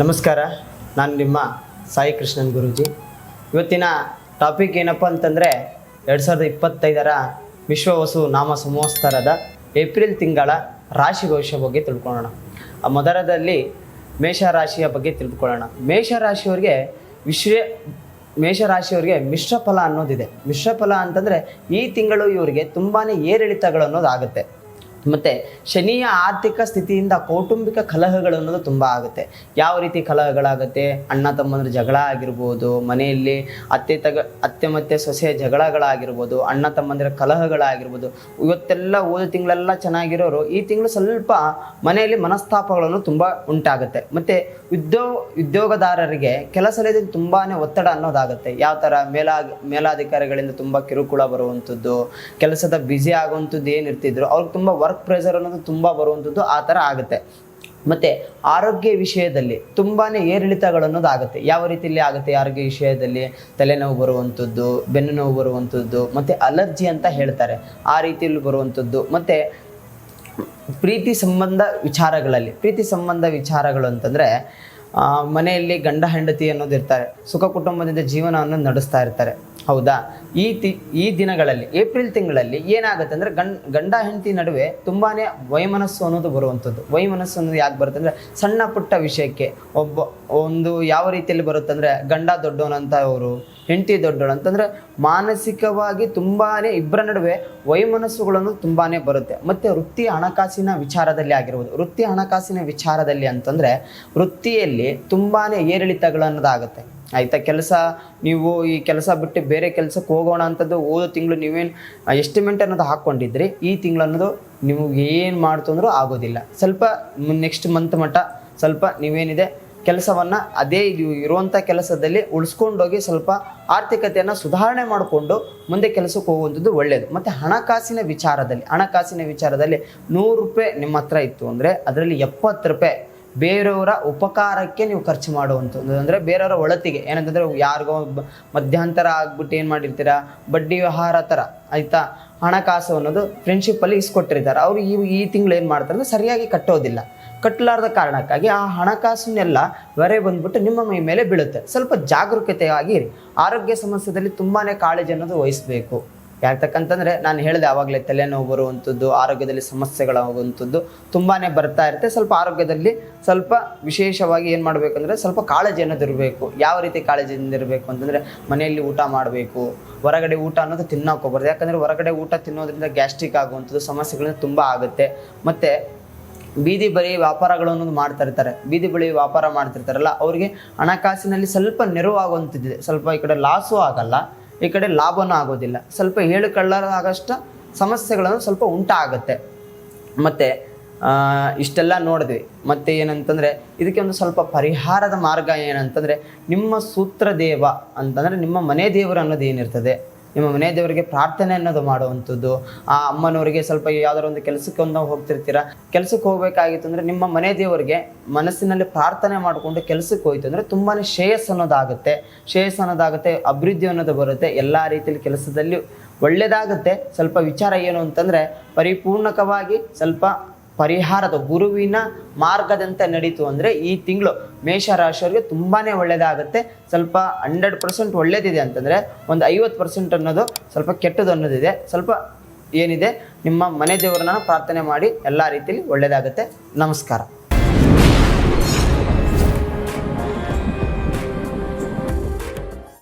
ನಮಸ್ಕಾರ, ನಾನು ನಿಮ್ಮ ಸಾಯಿ ಕೃಷ್ಣನ್ ಗುರೂಜಿ. ಇವತ್ತಿನ ಟಾಪಿಕ್ ಏನಪ್ಪ ಅಂತಂದರೆ ಎರಡು ಸಾವಿರದ ಇಪ್ಪತ್ತೈದರ ವಿಶ್ವ ವಸು ನಾಮ ಸಂವತ್ಸರದ ಏಪ್ರಿಲ್ ತಿಂಗಳ ರಾಶಿ ಭವಿಷ್ಯ ಬಗ್ಗೆ ತಿಳ್ಕೊಳ್ಳೋಣ. ಆ ಮೊದಲದಲ್ಲಿ ಮೇಷರಾಶಿಯ ಬಗ್ಗೆ ತಿಳ್ಕೊಳ್ಳೋಣ. ಮೇಷರಾಶಿಯವರಿಗೆ ವಿಶ್ವ, ಮೇಷರಾಶಿಯವರಿಗೆ ಮಿಶ್ರಫಲ ಅನ್ನೋದಿದೆ. ಮಿಶ್ರಫಲ ಅಂತಂದರೆ ಈ ತಿಂಗಳು ಇವರಿಗೆ ತುಂಬಾ ಏರಿಳಿತಗಳು ಅನ್ನೋದು ಆಗುತ್ತೆ ಮತ್ತು ಶನಿಯ ಆರ್ಥಿಕ ಸ್ಥಿತಿಯಿಂದ ಕೌಟುಂಬಿಕ ಕಲಹಗಳು ಅನ್ನೋದು ತುಂಬ ಆಗುತ್ತೆ. ಯಾವ ರೀತಿ ಕಲಹಗಳಾಗುತ್ತೆ? ಅಣ್ಣ ತಮ್ಮಂದ್ರ ಜಗಳ ಆಗಿರ್ಬೋದು, ಮನೆಯಲ್ಲಿ ಅತ್ತೆ ತಗ, ಅತ್ತೆ ಮತ್ತೆ ಸೊಸೆಯ ಜಗಳಗಳಾಗಿರ್ಬೋದು, ಅಣ್ಣ ತಮ್ಮಂದಿರ ಕಲಹಗಳಾಗಿರ್ಬೋದು, ಇವತ್ತೆಲ್ಲ ಓದು ತಿಂಗಳೆಲ್ಲ ಚೆನ್ನಾಗಿರೋರು ಈ ತಿಂಗಳು ಸ್ವಲ್ಪ ಮನೆಯಲ್ಲಿ ಮನಸ್ತಾಪಗಳನ್ನು ತುಂಬ ಉಂಟಾಗುತ್ತೆ. ಮತ್ತು ಉದ್ಯೋಗ ಉದ್ಯೋಗದಾರರಿಗೆ ಕೆಲಸದಲ್ಲಿ ತುಂಬಾ ಒತ್ತಡ ಅನ್ನೋದಾಗುತ್ತೆ. ಯಾವ ಥರ ಮೇಲಾ, ಮೇಲಾಧಿಕಾರಿಗಳಿಂದ ತುಂಬ ಕಿರುಕುಳ ಬರುವಂಥದ್ದು, ಕೆಲಸದ ಬ್ಯುಸಿ ಆಗುವಂಥದ್ದು ಏನಿರ್ತಿದ್ರು ಅವ್ರಿಗೆ ತುಂಬ ವರ್ಕ್ ಪ್ರೆಷರ್ ಅನ್ನೋದು ತುಂಬ ಬರುವಂಥದ್ದು ಆ ಥರ ಆಗುತ್ತೆ. ಮತ್ತು ಆರೋಗ್ಯ ವಿಷಯದಲ್ಲಿ ತುಂಬಾ ಏರಿಳಿತಗಳು ಅನ್ನೋದು ಆಗುತ್ತೆ. ಯಾವ ರೀತಿಯಲ್ಲಿ ಆಗುತ್ತೆ ಆರೋಗ್ಯ ವಿಷಯದಲ್ಲಿ? ತಲೆನೋವು ಬರುವಂಥದ್ದು ಬೆನ್ನು ನೋವು ಬರುವಂಥದ್ದು ಮತ್ತು ಅಲರ್ಜಿ ಅಂತ ಹೇಳ್ತಾರೆ. ಆ ರೀತಿಯಲ್ಲಿ ಬರುವಂಥದ್ದು ಮತ್ತು ಪ್ರೀತಿ ಸಂಬಂಧ ವಿಚಾರಗಳಲ್ಲಿ, ಪ್ರೀತಿ ಸಂಬಂಧ ವಿಚಾರಗಳು ಅಂತಂದರೆ ಮನೆಯಲ್ಲಿ ಗಂಡ ಹೆಂಡತಿ ಅನ್ನೋದು ಇರ್ತಾರೆ. ಸುಖ ಕುಟುಂಬದಿಂದ ಜೀವನವನ್ನು ನಡೆಸ್ತಾ ಇರ್ತಾರೆ. ಹೌದಾ? ಈ ತಿ, ಈ ದಿನಗಳಲ್ಲಿ, ಏಪ್ರಿಲ್ ತಿಂಗಳಲ್ಲಿ ಏನಾಗುತ್ತೆ ಅಂದರೆ ಗಂಡ ಗಂಡ ಹೆಂಡತಿ ನಡುವೆ ತುಂಬಾ ವೈಮನಸ್ಸು ಅನ್ನೋದು ಬರುವಂಥದ್ದು. ವೈಮನಸ್ಸು ಅನ್ನೋದು ಯಾಕೆ ಬರುತ್ತೆ ಅಂದರೆ ಸಣ್ಣ ಪುಟ್ಟ ವಿಷಯಕ್ಕೆ. ಒಬ್ಬ, ಒಂದು ಯಾವ ರೀತಿಯಲ್ಲಿ ಬರುತ್ತೆ ಅಂದರೆ ಗಂಡ ದೊಡ್ಡವನಂತ ಅವರು ಹೆಂಡತಿ ದೊಡ್ಡೋಳು. ಅಂತಂದರೆ ಮಾನಸಿಕವಾಗಿ ತುಂಬಾ ಇಬ್ಬರ ನಡುವೆ ವೈಮನಸ್ಸುಗಳನ್ನು ತುಂಬಾ ಬರುತ್ತೆ. ಮತ್ತು ವೃತ್ತಿ ಹಣಕಾಸಿನ ವಿಚಾರದಲ್ಲಿ ಆಗಿರ್ಬೋದು. ವೃತ್ತಿ ಹಣಕಾಸಿನ ವಿಚಾರದಲ್ಲಿ ಅಂತಂದರೆ ವೃತ್ತಿಯಲ್ಲಿ ತುಂಬಾ ಏರಿಳಿತಗಳು ಅನ್ನೋದಾಗುತ್ತೆ. ಆಯಿತಾ? ಕೆಲಸ, ನೀವು ಈ ಕೆಲಸ ಬಿಟ್ಟು ಬೇರೆ ಕೆಲಸಕ್ಕೆ ಹೋಗೋಣ ಅಂತದ್ದು ಓದೋ ತಿಂಗಳು ನೀವೇನು ಎಸ್ಟಿಮೇಟ್ ಅನ್ನೋದು ಹಾಕ್ಕೊಂಡಿದ್ರಿ. ಈ ತಿಂಗಳು ಅನ್ನೋದು ನಿಮಗೆ ಏನು ಮಾಡ್ತು ಅಂದ್ರೂ ಆಗೋದಿಲ್ಲ. ಸ್ವಲ್ಪ ನೆಕ್ಸ್ಟ್ ಮಂತ್ ಮಟ್ಟ ಸ್ವಲ್ಪ ನೀವೇನಿದೆ ಕೆಲಸವನ್ನು ಅದೇ ಇದು ಇರುವಂಥ ಕೆಲಸದಲ್ಲಿ ಉಳಿಸ್ಕೊಂಡೋಗಿ ಸ್ವಲ್ಪ ಆರ್ಥಿಕತೆಯನ್ನು ಸುಧಾರಣೆ ಮಾಡಿಕೊಂಡು ಮುಂದೆ ಕೆಲಸಕ್ಕೆ ಹೋಗುವಂಥದ್ದು ಒಳ್ಳೆಯದು ಮತ್ತು ಹಣಕಾಸಿನ ವಿಚಾರದಲ್ಲಿ ಹಣಕಾಸಿನ ವಿಚಾರದಲ್ಲಿ ನೂರು ರೂಪಾಯಿ ನಿಮ್ಮ ಹತ್ರ ಇತ್ತು ಅಂದರೆ ಅದರಲ್ಲಿ ಎಪ್ಪತ್ತು ರೂಪಾಯಿ ಬೇರೆಯವರ ಉಪಕಾರಕ್ಕೆ ನೀವು ಖರ್ಚು ಮಾಡುವಂಥದ್ದು ಅಂದರೆ ಬೇರೆಯವರ ಒಳತಿಗೆ. ಏನಂತಂದರೆ ಯಾರಿಗೋ ಮಧ್ಯಂತರ ಆಗ್ಬಿಟ್ಟು ಏನು ಮಾಡಿರ್ತೀರಾ? ಬಡ್ಡಿ ವ್ಯವಹಾರ ಥರ ಆಯಿತಾ? ಹಣಕಾಸು ಅನ್ನೋದು ಫ್ರೆಂಡ್ಶಿಪ್ಪಲ್ಲಿ ಇಸ್ಕೊಟ್ಟಿರ್ತಾರೆ. ಅವರು ಈ ಈ ತಿಂಗಳು ಏನು ಮಾಡ್ತಾರೆ ಅಂದರೆ ಸರಿಯಾಗಿ ಕಟ್ಟೋದಿಲ್ಲ. ಕಟ್ಟಲಾರ್ದ ಕಾರಣಕ್ಕಾಗಿ ಆ ಹಣಕಾಸನ್ನೆಲ್ಲ ಹೊರೆ ಬಂದ್ಬಿಟ್ಟು ನಿಮ್ಮ ಮೈ ಮೇಲೆ ಬೀಳುತ್ತೆ. ಸ್ವಲ್ಪ ಜಾಗರೂಕತೆಯಾಗಿ ಆರೋಗ್ಯ ಸಮಸ್ಯೆದಲ್ಲಿ ತುಂಬಾ ಕಾಳಜಿ ಅನ್ನೋದು ವಹಿಸಬೇಕು. ಯಾಕಂತಂದರೆ ನಾನು ಹೇಳಿದೆ ಆವಾಗಲೇ ತಲೆನೋವು ಬರುವಂಥದ್ದು, ಆರೋಗ್ಯದಲ್ಲಿ ಸಮಸ್ಯೆಗಳಾಗುವಂಥದ್ದು ತುಂಬಾ ಬರ್ತಾ ಇರುತ್ತೆ. ಸ್ವಲ್ಪ ಆರೋಗ್ಯದಲ್ಲಿ ಸ್ವಲ್ಪ ವಿಶೇಷವಾಗಿ ಏನು ಮಾಡಬೇಕಂದ್ರೆ ಸ್ವಲ್ಪ ಕಾಳಜಿ ಅನ್ನೋದು ಇರಬೇಕು. ಯಾವ ರೀತಿ ಕಾಳಜಿಯಿಂದ ಇರಬೇಕು ಅಂತಂದರೆ ಮನೆಯಲ್ಲಿ ಊಟ ಮಾಡಬೇಕು. ಹೊರಗಡೆ ಊಟ ಅನ್ನೋದು ತಿನ್ನೋಕೋಬಾರ್ದು ಯಾಕಂದರೆ ಹೊರಗಡೆ ಊಟ ತಿನ್ನೋದ್ರಿಂದ ಗ್ಯಾಸ್ಟ್ರಿಕ್ ಆಗುವಂಥದ್ದು ಸಮಸ್ಯೆಗಳಿಂದ ತುಂಬ ಆಗುತ್ತೆ. ಮತ್ತು ಬೀದಿ ವ್ಯಾಪಾರಗಳು ಅನ್ನೋದು ಮಾಡ್ತಾ ಇರ್ತಾರೆ. ಬೀದಿ ಬಳಿ ವ್ಯಾಪಾರ ಮಾಡ್ತಿರ್ತಾರಲ್ಲ ಅವರಿಗೆ ಹಣಕಾಸಿನಲ್ಲಿ ಸ್ವಲ್ಪ ನೆರವು ಆಗುವಂಥದ್ದಿದೆ ಸ್ವಲ್ಪ ಈ ಕಡೆ ಲಾಸು ಆಗಲ್ಲ, ಈ ಕಡೆ ಲಾಭನೂ ಆಗೋದಿಲ್ಲ. ಸ್ವಲ್ಪ ಹೇಳಿಕೊಳ್ಳಲಾಗಷ್ಟು ಸಮಸ್ಯೆಗಳನ್ನು ಸ್ವಲ್ಪ ಉಂಟಾಗುತ್ತೆ. ಮತ್ತು ಇಷ್ಟೆಲ್ಲ ನೋಡಿದ್ವಿ. ಮತ್ತು ಏನಂತಂದರೆ, ಇದಕ್ಕೆ ಒಂದು ಸ್ವಲ್ಪ ಪರಿಹಾರದ ಮಾರ್ಗ ಏನಂತಂದರೆ, ನಿಮ್ಮ ಸೂತ್ರ ದೇವ ಅಂತಂದರೆ ನಿಮ್ಮ ಮನೆ ದೇವರು ಅನ್ನೋದು ಏನಿರ್ತದೆ? ನಿಮ್ಮ ಮನೆ ದೇವರಿಗೆ ಪ್ರಾರ್ಥನೆ ಅನ್ನೋದು ಮಾಡುವಂಥದ್ದು. ಆ ಅಮ್ಮನವರಿಗೆ ಸ್ವಲ್ಪ ಯಾವ್ದಾದ್ರು ಒಂದು ಕೆಲಸಕ್ಕೆ ಒಂದು ಹೋಗ್ತಿರ್ತೀರ? ಕೆಲಸಕ್ಕೆ ಹೋಗ್ಬೇಕಾಗಿತ್ತು ಅಂದರೆ ನಿಮ್ಮ ಮನೆ ದೇವರಿಗೆ ಮನಸ್ಸಿನಲ್ಲಿ ಪ್ರಾರ್ಥನೆ ಮಾಡಿಕೊಂಡು ಕೆಲಸಕ್ಕೆ ಹೋಯ್ತು ಅಂದರೆ ತುಂಬಾ ಶ್ರೇಯಸ್ ಅನ್ನೋದಾಗುತ್ತೆ. ಶ್ರೇಯಸ್ ಅನ್ನೋದಾಗುತ್ತೆ, ಅಭಿವೃದ್ಧಿ ಅನ್ನೋದು ಬರುತ್ತೆ. ಎಲ್ಲ ರೀತಿಯಲ್ಲಿ ಕೆಲಸದಲ್ಲಿ ಒಳ್ಳೆಯದಾಗುತ್ತೆ ಸ್ವಲ್ಪ ವಿಚಾರ ಏನು ಅಂತಂದರೆ ಪರಿಪೂರ್ಣಕವಾಗಿ ಸ್ವಲ್ಪ ಪರಿಹಾರದ ಗುರುವಿನ ಮಾರ್ಗದಂತೆ ನಡೀತು ಅಂದರೆ ಈ ತಿಂಗಳು ಮೇಷರಾಶಿಯವರಿಗೆ ತುಂಬಾ ಒಳ್ಳೆಯದಾಗುತ್ತೆ ಸ್ವಲ್ಪ ಹಂಡ್ರೆಡ್ ಪರ್ಸೆಂಟ್ ಒಳ್ಳೇದಿದೆ ಅಂತಂದರೆ ಒಂದು ಐವತ್ತು ಪರ್ಸೆಂಟ್ ಅನ್ನೋದು ಸ್ವಲ್ಪ ಕೆಟ್ಟದು ಅನ್ನೋದಿದೆ. ಸ್ವಲ್ಪ ಏನಿದೆ, ನಿಮ್ಮ ಮನೆ ದೇವರನ್ನ ಪ್ರಾರ್ಥನೆ ಮಾಡಿ ಎಲ್ಲ ರೀತಿಯಲ್ಲಿ ಒಳ್ಳೆಯದಾಗುತ್ತೆ ನಮಸ್ಕಾರ.